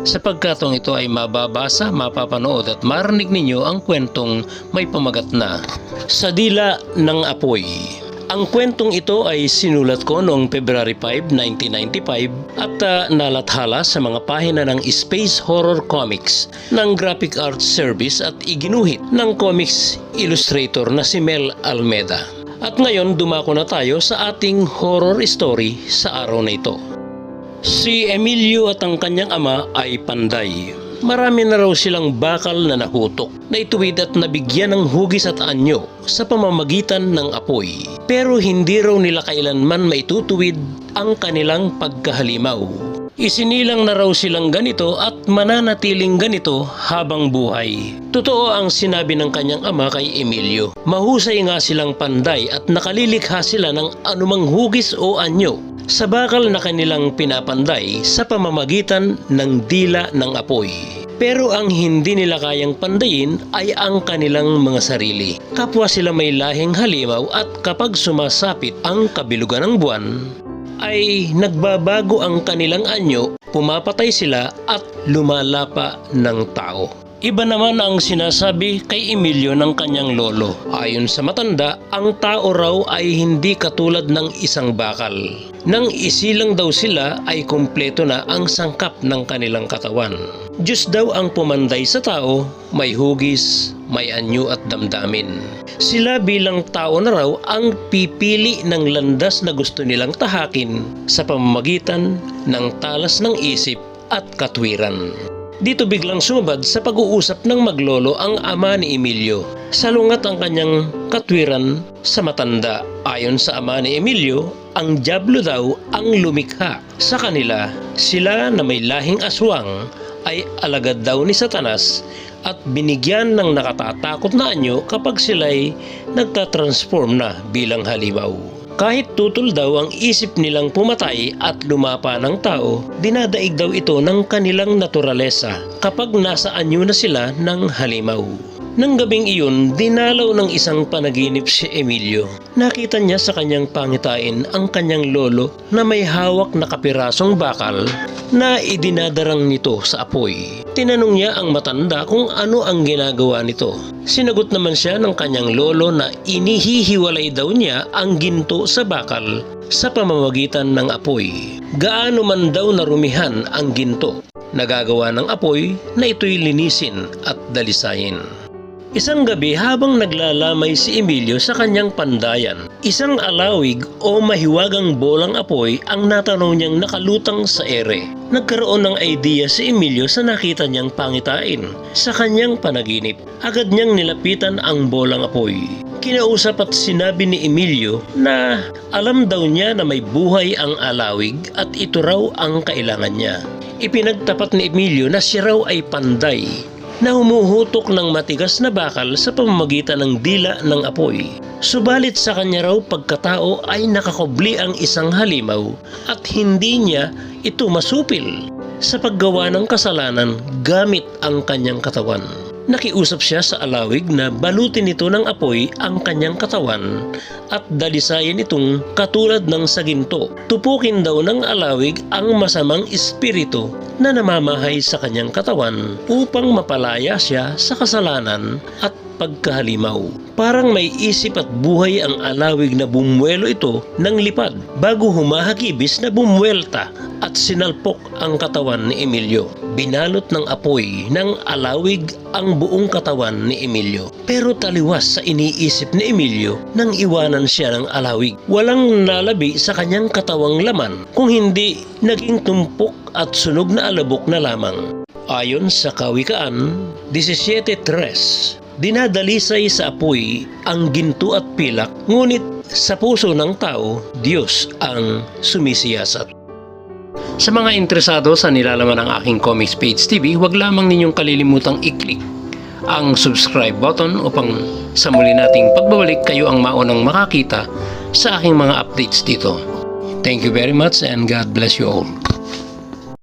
Sa pagkatong ito ay mababasa, mapapanood at marinig ninyo ang kwentong may pamagat na Sa Dila ng Apoy. Ang kwentong ito ay sinulat ko noong February 5, 1995 at ah, nalathala sa mga pahina ng Space Horror Comics ng Graphic Arts Service at iginuhit ng comics illustrator na si Mel Almeda. At ngayon dumako na tayo sa ating horror story sa araw na ito. Si Emilio at ang kanyang ama ay panday. Marami na raw silang bakal na nahutok, na ituwid at nabigyan ng hugis at anyo sa pamamagitan ng apoy. Pero hindi raw nila kailanman maitutuwid ang kanilang pagkahalimaw. Isinilang na raw silang ganito at mananatiling ganito habang buhay. Totoo ang sinabi ng kanyang ama kay Emilio. Mahusay nga silang panday at nakalilikha sila ng anumang hugis o anyo sa bakal na kanilang pinapanday sa pamamagitan ng dila ng apoy. Pero ang hindi nila kayang pandayin ay ang kanilang mga sarili. Kapwa sila may lahing halimaw at kapag sumasapit ang kabilugan ng buwan, ay nagbabago ang kanilang anyo, pumapatay sila at lumalapa ng tao. Iba naman ang sinasabi kay Emilio ng kanyang lolo. Ayon sa matanda, ang tao raw ay hindi katulad ng isang bakal. Nang isilang daw sila ay kumpleto na ang sangkap ng kanilang katawan. Diyos daw ang pumanday sa tao, may hugis, may anyo at damdamin. Sila bilang tao na raw ang pipili ng landas na gusto nilang tahakin sa pamamagitan ng talas ng isip at katwiran. Dito biglang sumabad sa pag-uusap ng maglolo ang ama ni Emilio. Salungat ang kanyang katwiran sa matanda. Ayon sa ama ni Emilio, ang Diablo daw ang lumikha. Sa kanila, sila na may lahing aswang ay alagad daw ni Satanas at binigyan ng nakatatakot na anyo kapag sila'y nagtatransform na bilang halimaw. Kahit tutol daw ang isip nilang pumatay at lumapa ng tao, dinadaig daw ito ng kanilang naturalesa kapag nasa anyo na sila ng halimaw. Nang gabing iyon, dinalaw ng isang panaginip si Emilio. Nakita niya sa kanyang pangitain ang kanyang lolo na may hawak na kapirasong bakal na idinadarang nito sa apoy. Tinanong niya ang matanda kung ano ang ginagawa nito. Sinagot naman siya ng kanyang lolo na inihihiwalay daw niya ang ginto sa bakal sa pamamagitan ng apoy. Gaano man daw narumihan ang ginto, nagagawa ng apoy na ito'y linisin at dalisayin. Isang gabi habang naglalamay si Emilio sa kanyang pandayan, isang alawig o mahiwagang bolang apoy ang natanaw niyang nakalutang sa ere. Nagkaroon ng idea si Emilio sa nakita niyang pangitain. Sa kanyang panaginip, agad niyang nilapitan ang bolang apoy. Kinausap at sinabi ni Emilio na alam daw niya na may buhay ang alawig at ito raw ang kailangan niya. Ipinagtapat ni Emilio na siya raw ay panday na humuhutok ng matigas na bakal sa pamamagitan ng dila ng apoy. Subalit sa kanya raw pagkatao ay nakakobli ang isang halimaw at hindi niya ito masupil sa paggawa ng kasalanan gamit ang kanyang katawan. Nakiusap siya sa alawig na balutin nito ng apoy ang kanyang katawan at dalisayan itong katulad ng saginto. Tupukin daw ng alawig ang masamang espiritu na namamahay sa kanyang katawan upang mapalaya siya sa kasalanan at pagkahalimaw. Parang may isip at buhay ang alawig na bumuelo ito ng lipad bago humahagibis na bumuelta at sinalpok ang katawan ni Emilio. Binalot ng apoy ng alawig ang buong katawan ni Emilio. Pero taliwas sa iniisip ni Emilio nang iwanan siya ng alawig. Walang nalabi sa kanyang katawang laman kung hindi naging tumpok at sunog na alabok na lamang. Ayon sa Kawikaan 17.3, dinadalisay sa apoy ang ginto at pilak, ngunit sa puso ng tao, Diyos ang sumisiyasat. Sa mga interesado sa nilalaman ng aking Comics Page TV, huwag lamang ninyong kalilimutang i-click ang subscribe button upang sa muli nating pagbabalik kayo ang maunang makakita sa aking mga updates dito. Thank you very much and God bless you all.